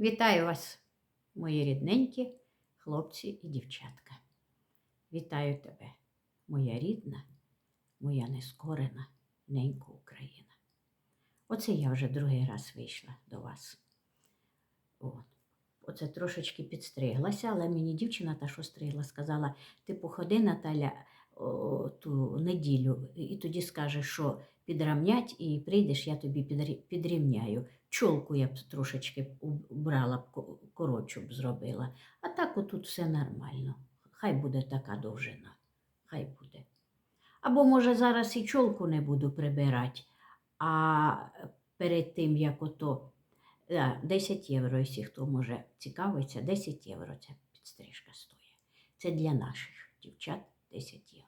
Вітаю вас, мої рідненькі хлопці і дівчатка. Вітаю тебе, моя рідна, моя нескорена ненька Україна. Оце я вже другий раз вийшла до вас. От. Оце трошечки підстриглася, але мені дівчина та, що стригла, сказала: ти походи, Наталя, ту неділю, і тоді скажеш, що підрамнять, і прийдеш, я тобі підрівняю. Чолку я б трошечки убрала б, ко- коротшу б зробила. А так отут все нормально. Хай буде така довжина. Хай буде. Або, може, зараз і чолку не буду прибирати, а перед тим, як ото 10 євро, якщо хто може цікавиться, 10 євро ця підстрижка стоїть. Це для наших дівчат 10 євро.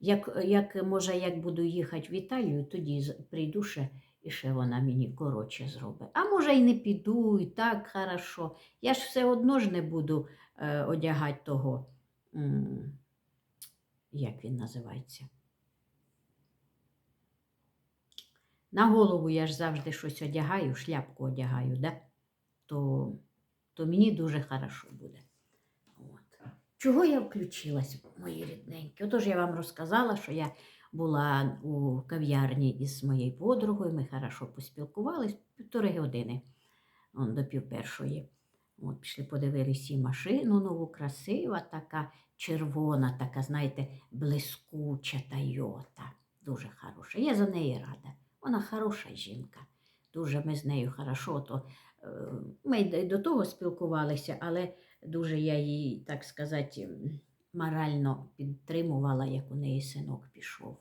Як, як, може, як буду їхати в Італію, тоді прийду ще і ще вона мені коротше зробить. А може, й не піду, і так хорошо. Я ж все одно ж не буду е, одягати того, м, як він називається. На голову я ж завжди щось одягаю, шляпку одягаю, да? то, то мені дуже хорошо буде. От. Чого я включилась, мої рідненькі? Отож я вам розказала, що я була у кав'ярні із моєю подругою, ми хорошо поспілкувались півтори години он, до пів першої. От, пішли, подивилися і машину нову, красива, така червона, така, знаєте, блискуча Тойота. Дуже хороша. Я за неї рада. Вона хороша жінка. Дуже ми з нею хорошо. То, е, ми до того спілкувалися, але дуже я її, так сказати, морально підтримувала, як у неї синок пішов.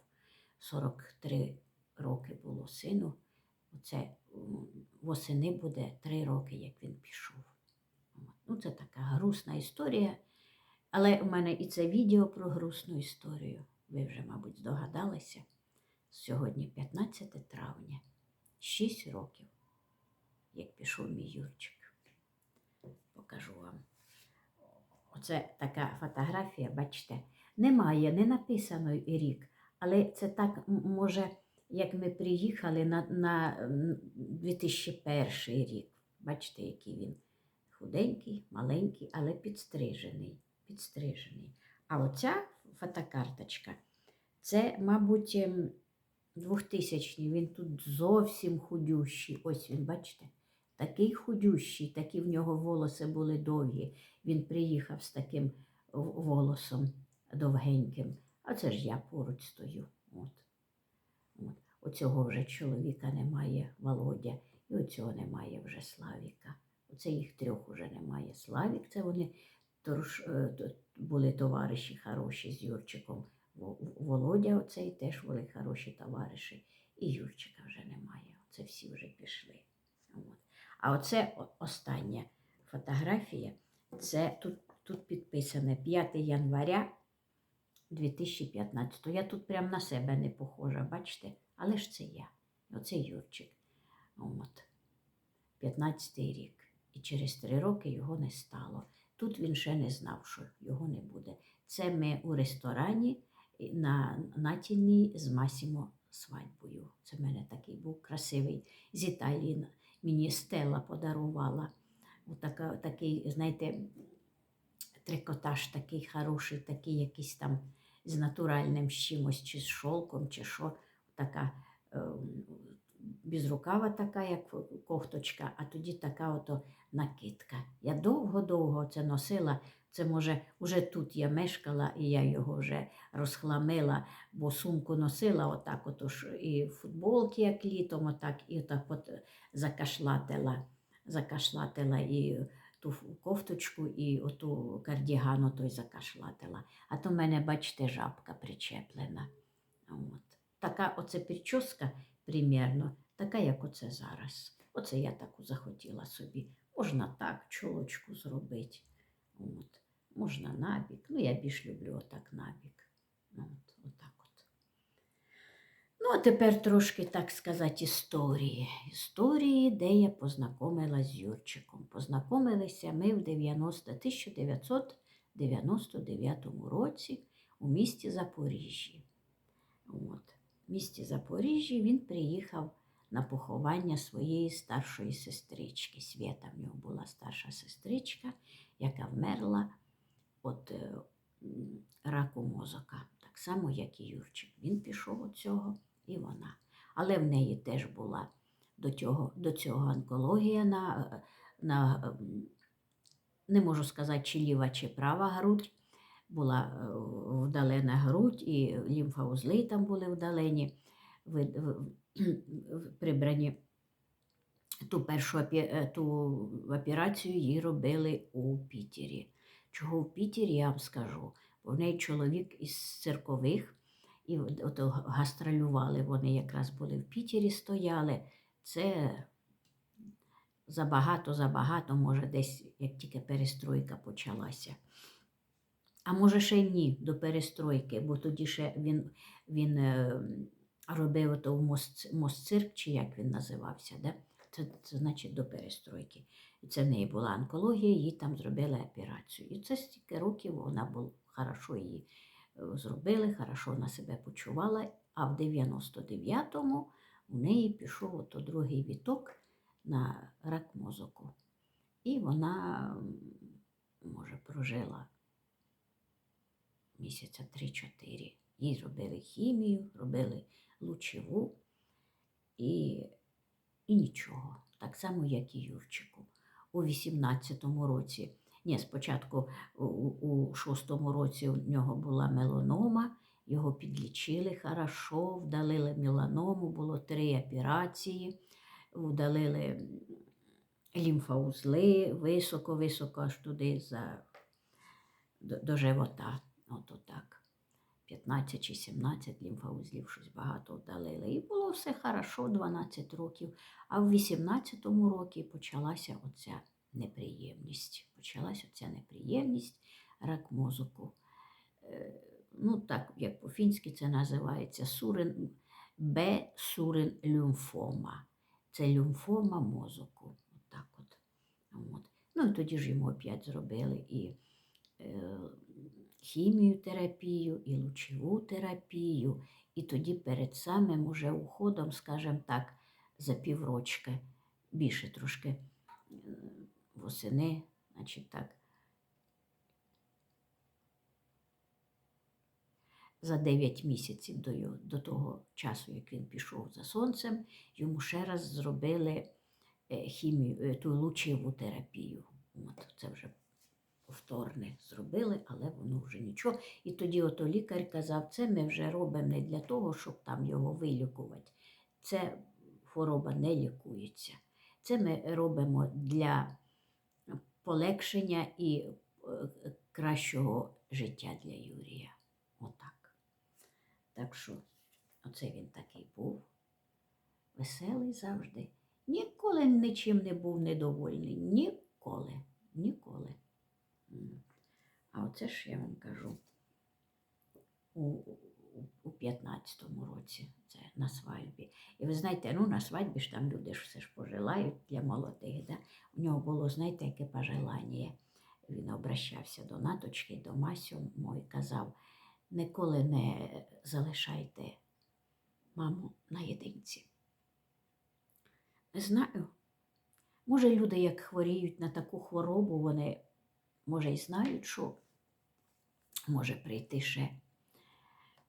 43 роки було сину. Оце восени буде 3 роки, як він пішов. Ну, це така грустна історія. Але у мене і це відео про грустну історію. Ви вже, мабуть, здогадалися. Сьогодні 15 травня, 6 років, як пішов мій Юрчик. Покажу вам. Оце така фотографія, бачите, немає, не написано рік, але це так, може, як ми приїхали на, на 2001 рік. Бачите, який він худенький, маленький, але підстрижений. підстрижений. А оця фотокарточка, це, мабуть, ем, 2000 він тут зовсім худющий. Ось він, бачите? Такий худющий, такі в нього волоси були довгі. Він приїхав з таким волосом довгеньким. А це ж я поруч стою. От. От. Оцього вже чоловіка немає, Володя, і оцього немає вже Славіка. Оце їх трьох уже немає. Славік, це вони тож, е, були товариші хороші з Юрчиком. Володя оцей теж були хороші товариші. І Юрчика вже немає. Оце всі вже пішли. От. А оце остання фотографія. Це тут, тут підписане 5 января 2015. Я тут прям на себе не похожа, бачите? Але ж це я. Оце Юрчик. От. 15-й рік. І через три роки його не стало. Тут він ще не знав, що його не буде. Це ми у ресторані на Натільній з Масімо свадьбою. Це в мене такий був красивий з Італії. Мені Стела подарувала. Отака, такий, знаєте, трикотаж такий хороший, такий якийсь там з натуральним чимось, чи з шолком, чи що. Така ем, безрукава така, як кофточка, а тоді така ото накидка. Я довго-довго це носила. Це може, уже тут я мешкала, і я його вже розхламила, бо сумку носила отак, отож, і футболки, як літом, отак, і отак от закашлатила, закашлатила і ту кофточку, і оту кардіган той закашлатила. А то в мене, бачите, жабка причеплена. От. Така оце прическа примірно, така, як оце зараз. Оце я таку захотіла собі. Можна так, чолочку зробити. От. Можна набік. Ну, я більш люблю отак набік. От, отак от. Ну, а тепер трошки, так сказати, історії. Історії, де я познайомилася з Юрчиком. Познайомилися ми в 90, 1999 році у місті Запоріжжі. От. В місті Запоріжжі він приїхав на поховання своєї старшої сестрички. Свята в нього була старша сестричка, яка вмерла від е, раку мозока, так само, як і Юрчик. Він пішов від цього і вона. Але в неї теж була до цього, до цього онкологія на, на не можу сказати, чи ліва, чи права грудь. Була е, вдалена грудь, і лімфоузли там були вдалені, прибрані. Ту першу е, ту операцію їй робили у Пітері. Чого в Пітері, я вам скажу, бо в неї чоловік із церкових, і от- гастролювали, вони якраз були в Пітері, стояли. Це забагато, забагато, може, десь як тільки перестройка почалася. А може, ще й ні, до перестройки, бо тоді ще він, він е, робив ото в мост, мостцирк, чи як він називався, да? це, це значить до перестройки. Це в неї була онкологія, їй там зробили операцію. І це стільки років вона була хорошо її е, зробили, хорошо вона себе почувала. А в 99-му у неї пішов ото другий віток на рак мозоку. І вона, може, прожила місяця 3-4. Їй робили хімію, робили лучову і, і нічого. Так само, як і Юрчику. У 18-му році, ні, спочатку у, у 6-му році у нього була меланома, його підлічили хорошо, вдалили меланому, було три операції, вдалили лімфоузли високо-високо аж туди за, до, до живота. От отак. 15 чи 17 лімфоузлів, щось багато вдалили. І було все хорошо 12 років. А в 18-му році почалася оця неприємність. Почалася оця неприємність, рак мозоку. Е, Ну, так, як по-фінськи це називається сурен, Б сурен лymphoma. Це лymphoma мозоку. Отак от. От. Ну і тоді ж йому опять зробили і е, хімію терапію, і лучову терапію. І тоді перед самим уже уходом, скажімо так, за піврочки, більше трошки е, восени, значить так, за 9 місяців до, його, до того часу, як він пішов за сонцем, йому ще раз зробили е, хімію, е, ту лучеву терапію. От, це вже повторне зробили, але воно вже нічого. І тоді ото лікар казав, це ми вже робимо не для того, щоб там його вилікувати. Це хвороба не лікується. Це ми робимо для полегшення і е, кращого життя для Юрія. Отак. Так що, оце він такий був. Веселий завжди. Ніколи нічим не був недовольний. Ніколи. Ніколи. А оце ж я вам кажу у, у, у 15-му році, це на свадьбі. І ви знаєте, ну на свадьбі ж там люди ж все ж пожелають для молодих. Да? У нього було, знаєте, яке пожелання. Він обращався до наточки, до Масю мой казав, ніколи не залишайте маму наєдинці. Не знаю. Може, люди, як хворіють на таку хворобу, вони, може, і знають, що може прийти ще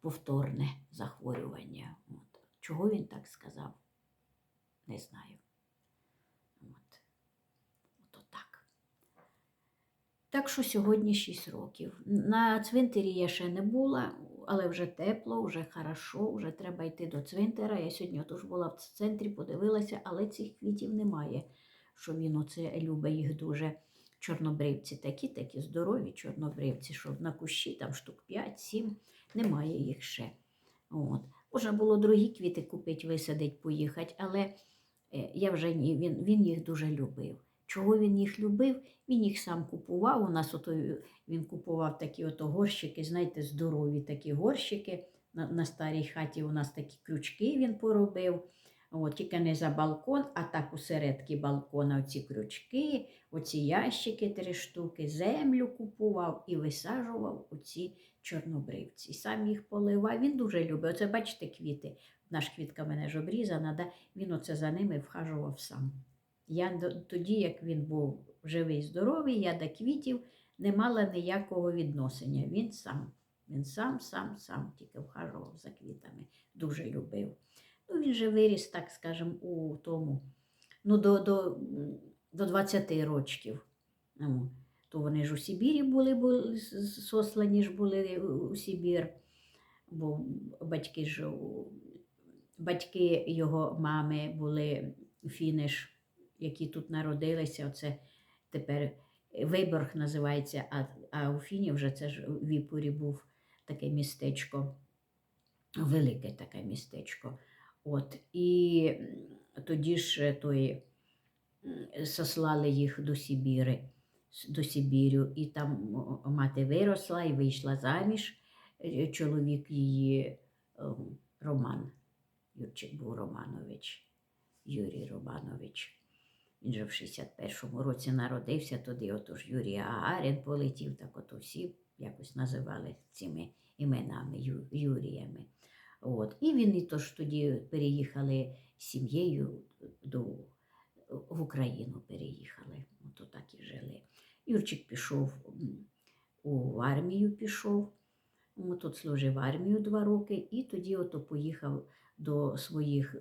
повторне захворювання. От. Чого він так сказав? Не знаю. От. От так. Так що сьогодні 6 років. На цвинтарі я ще не була, але вже тепло, вже хорошо, вже треба йти до цвинтара. Я сьогодні отож була в центрі, подивилася, але цих квітів немає. Що він оце любить їх дуже. Чорнобривці такі, такі здорові чорнобривці, що на кущі там штук 5-7, немає їх ще. От. Можна було другі квіти купити, висадити, поїхати, але е, я вже ні, він, він їх дуже любив. Чого він їх любив? Він їх сам купував. У нас ото він купував такі ото горщики, знаєте, здорові такі горщики. На, на старій хаті у нас такі крючки він поробив. От, тільки не за балкон, а так усередки балкона оці крючки, оці ящики три штуки, землю купував і висаджував оці чорнобривці. Сам їх поливав. Він дуже любить. Оце бачите квіти. наш квітка мене ж обрізана, да? він оце за ними вхажував сам. Я тоді, як він був живий, здоровий, я до квітів не мала ніякого відношення. Він сам, він сам, сам, сам тільки вхажував за квітами, дуже любив. Ну, він же виріс, так скажемо, у тому, ну, до, до, до 20 років. Ну, то вони ж у Сибірі були, були сослані ж були у у Сибір, бо батьки ж батьки його мами були фіниш, які тут народилися. Оце тепер Виборг називається, а, а у Фіні вже це ж в Віпурі був таке містечко, велике таке містечко. От, і тоді ж той сослали їх до Сибіри, до Сибірю, і там мати виросла і вийшла заміж. Е, Чоловік її ем, Роман, Юрчик був Романович, Юрій Романович. Він же в 61-му році народився, тоді отож Юрій Гагарін полетів, так от всі якось називали цими іменами Юріями. От. І він і тож тоді переїхали з сім'єю до, в Україну переїхали. От так і жили. Юрчик пішов у армію, пішов. Тут служив армію два роки, і тоді ото поїхав до своїх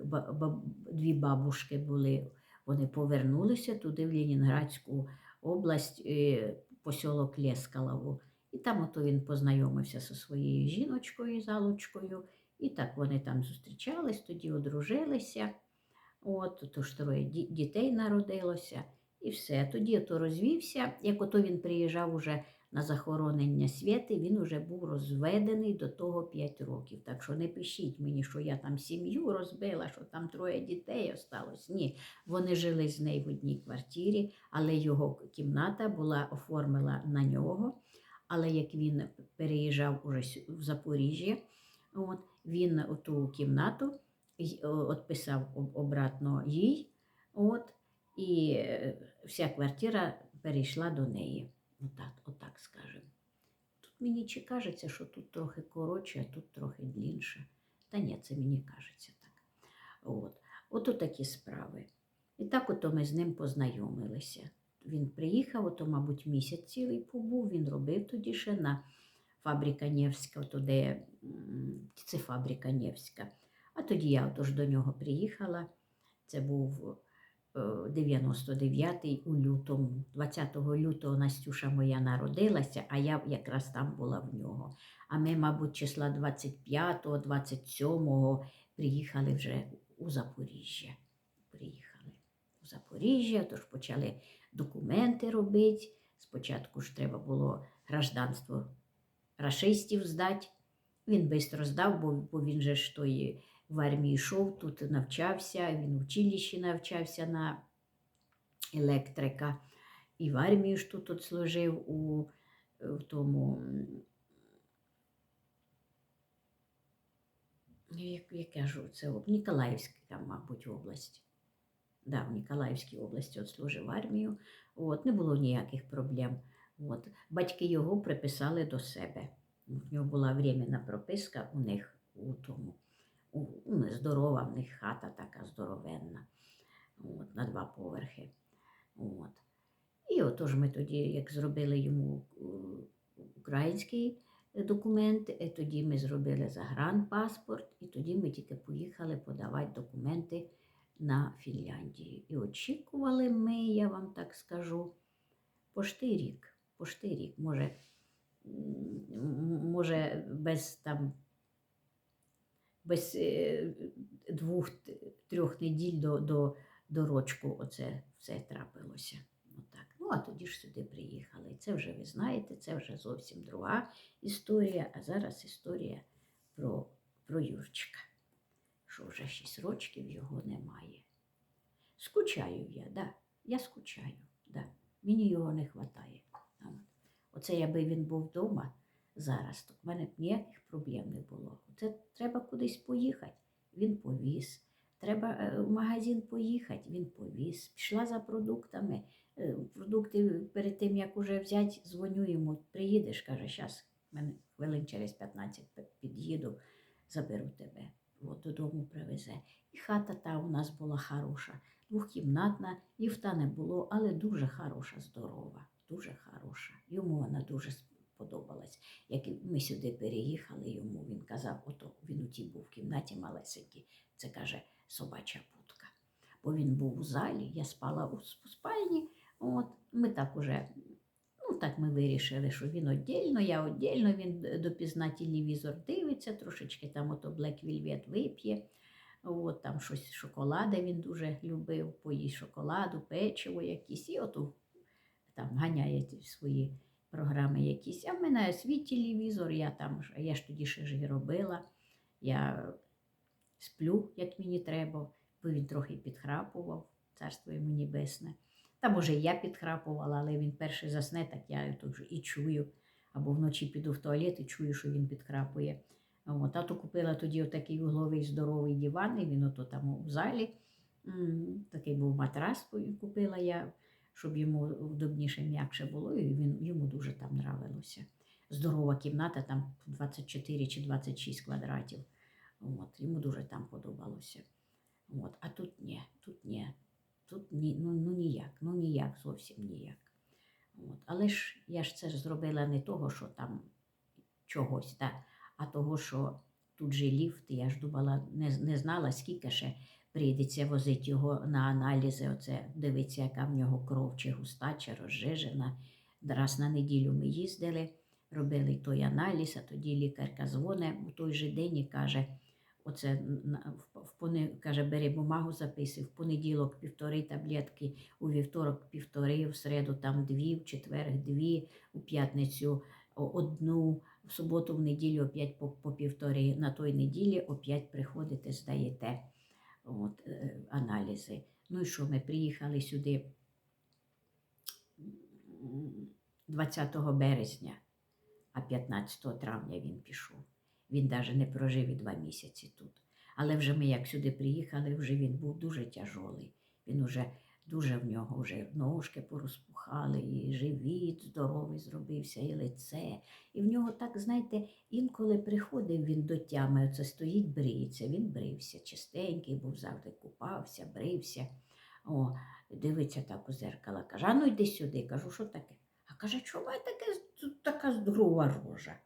дві бабушки були. Вони повернулися туди, в Ленінградську область, е, посілок Лєскалову. І там ото він познайомився зі своєю жіночкою, залочкою. І так вони там зустрічались, тоді одружилися. От, то ж троє дітей народилося, і все. Тоді ото розвівся. Як ото він приїжджав уже на захоронення святи, він уже був розведений до того 5 років. Так що не пишіть мені, що я там сім'ю розбила, що там троє дітей осталось. Ні, вони жили з нею в одній квартирі, але його кімната була оформила на нього. Але як він переїжджав уже в Запоріжжя, от, він ту кімнату відписав обратно їй, от, і е, вся квартира перейшла до неї. Отак, отак скажемо. Тут мені чи кажеться, що тут трохи коротше, а тут трохи длінше. Та ні, це мені кажеться так. От. Ото такі справи. І так ото ми з ним познайомилися. Він приїхав, ото, мабуть, місяць цілий побув. Він робив тоді ще на фабрика Невська, де це фабрика Невська. А тоді я отож до нього приїхала. Це був е, 99-й у лютому. 20 лютого Настюша моя народилася, а я якраз там була в нього. А ми, мабуть, числа 25-го, 27-го приїхали вже у Запоріжжя. Приїхали у Запоріжжя, тож почали документи робити. Спочатку ж треба було гражданство рашистів здати. Він швидко здав, бо, бо він же ж той в армії йшов, тут навчався, він в училищі навчався на електрика. І в армії ж тут от служив у в тому. Як я кажу, це в Ніколаївській, там, мабуть, область. Да, в Ніколаївській області от служив армію. От, не було ніяких проблем. От. Батьки його приписали до себе. В нього була временна прописка у них у тому. У, ну, здорова в них хата така здоровенна. От, на два поверхи. От. І отож ми тоді, як зробили йому е, український документ, е, тоді ми зробили загранпаспорт, і тоді ми тільки поїхали подавати документи на Фінляндію. І очікували ми, я вам так скажу, пошти рік. Пошти рік. Може, може без там без е, двох-трьох неділь до, до, до рочку оце все трапилося. Отак. Ну, а тоді ж сюди приїхали. І це вже ви знаєте, це вже зовсім друга історія, а зараз історія про, про Юрчика, що вже 6 рочків його немає. Скучаю я, да, я скучаю, да. мені його не вистачає. Оце якби він був вдома зараз, то в мене б ніяких проблем не було. Це треба кудись поїхати, він повіз. Треба е, в магазин поїхати, він повіз. Пішла за продуктами. Е, Продукти перед тим, як уже взяти, дзвоню йому, приїдеш, каже, зараз мене хвилин через 15 пи- під'їду, заберу тебе. от, додому привезе. І хата та у нас була хороша, двохкімнатна, ліфта не було, але дуже хороша, здорова, дуже хороша. Йому вона дуже сподобалась. Як ми сюди переїхали, йому він казав, ото він у тій був в кімнаті малесенькій, це каже собача будка. Бо він був у залі, я спала у спальні. От, ми так уже, ну так ми вирішили, що він віддільно, я віддільно, він допізна телевізор дивиться, трошечки там ото Black Velvet вип'є. От там щось шоколади він дуже любив, поїсть шоколаду, печиво якісь, і ото там ганяє свої програми якісь. А в мене свій телевізор, я там, я ж тоді ще ж робила. Я сплю, як мені треба, бо він трохи підхрапував, царство йому небесне. Та може я підхрапувала, але він перший засне, так я тут і чую. Або вночі піду в туалет і чую, що він підхрапує. От, тато купила тоді отакий угловий здоровий диван, і він ото там у залі. Такий був матрас купила я, щоб йому вдобніше, м'якше було, і він, йому дуже там нравилося. Здорова кімната, там 24 чи 26 квадратів. От, йому дуже там подобалося. От, а тут ні, тут ні, тут ні, ну, ну ніяк, ну ніяк, зовсім ніяк. От. Але ж я ж це ж зробила не того, що там чогось, та, а того, що тут же ліфт, я ж думала, не, не знала, скільки ще прийдеться возити його на аналізи, оце дивитися, яка в нього кров, чи густа, чи розжижена. Раз на неділю ми їздили, робили той аналіз, а тоді лікарка дзвонить у той же день і каже, оце в, пони, каже, бери бумагу, записуй, в понеділок півтори таблетки, у вівторок півтори, в середу там дві, в четвер дві, у п'ятницю одну, в суботу, в неділю опять по, по. На той неділі опять приходите, здаєте от, е, аналізи. Ну і що, ми приїхали сюди 20 березня, а 15 травня він пішов. Він навіть не прожив і два місяці тут. Але вже ми як сюди приїхали, вже він був дуже тяжолий. Він уже дуже в нього вже ножки порозпухали, і живіт здоровий зробився, і лице. І в нього так, знаєте, інколи приходив він до тями, оце стоїть, бриється. Він брився, чистенький був, завжди купався, брився. О, дивиться так у зеркало, каже, а ну йди сюди. Кажу, що таке? А каже, чому таке, така здорова рожа?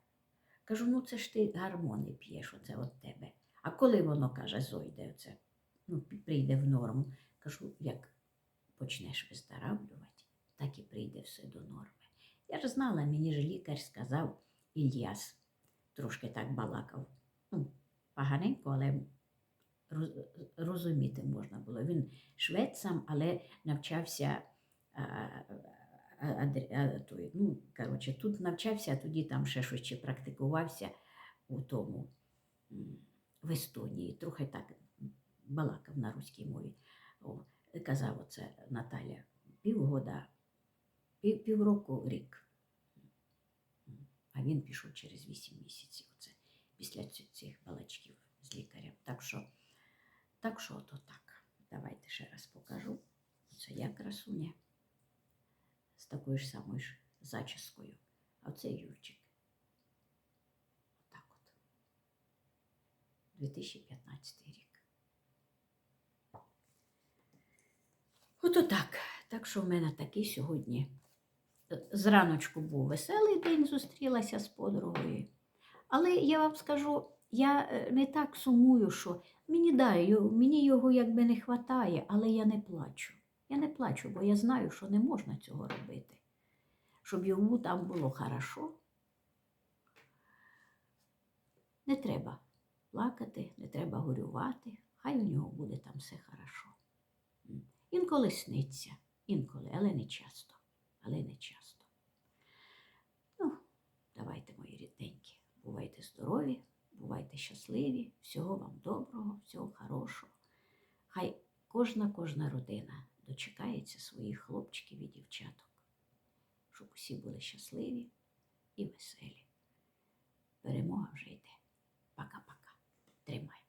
Кажу, ну це ж ти гормони п'єш, оце от тебе. А коли воно каже, зойде, оце, ну, прийде в норму. Кажу, як почнеш виздоравлювати, так і прийде все до норми. Я ж знала, мені ж лікар сказав Ільяс, трошки так балакав. Ну, поганенько, але розуміти можна було. Він швед сам, але навчався. а, а, ну, коротше, тут навчався, а тоді там ще щось чи практикувався у тому в Естонії. Трохи так балакав на руській мові. О, казав оце Наталя півгода, пів, півроку рік. А він пішов через вісім місяців. Оце, після цих балачків з лікарем. Так що, так що то так. Давайте ще раз покажу. Це я красуня з такою ж самою ж зачіскою. А це Юрчик. Отак от. 2015 рік. Ото так. Так що в мене такий сьогодні. е, Зраночку був веселий день, зустрілася з подругою. Але я вам скажу, я е, не так сумую, що мені да, мені його якби не вистачає, але я не плачу. Я не плачу, бо я знаю, що не можна цього робити. Щоб йому там було хорошо. Не треба плакати, не треба горювати. Хай у нього буде там все хорошо. Інколи сниться, інколи, але не часто. Але не часто. Ну, давайте, мої рідненькі, бувайте здорові, бувайте щасливі, всього вам доброго, всього хорошого. Хай кожна кожна родина дочекається своїх хлопчиків і дівчаток, щоб усі були щасливі і веселі. Перемога вже йде. Пока-пока. Тримай.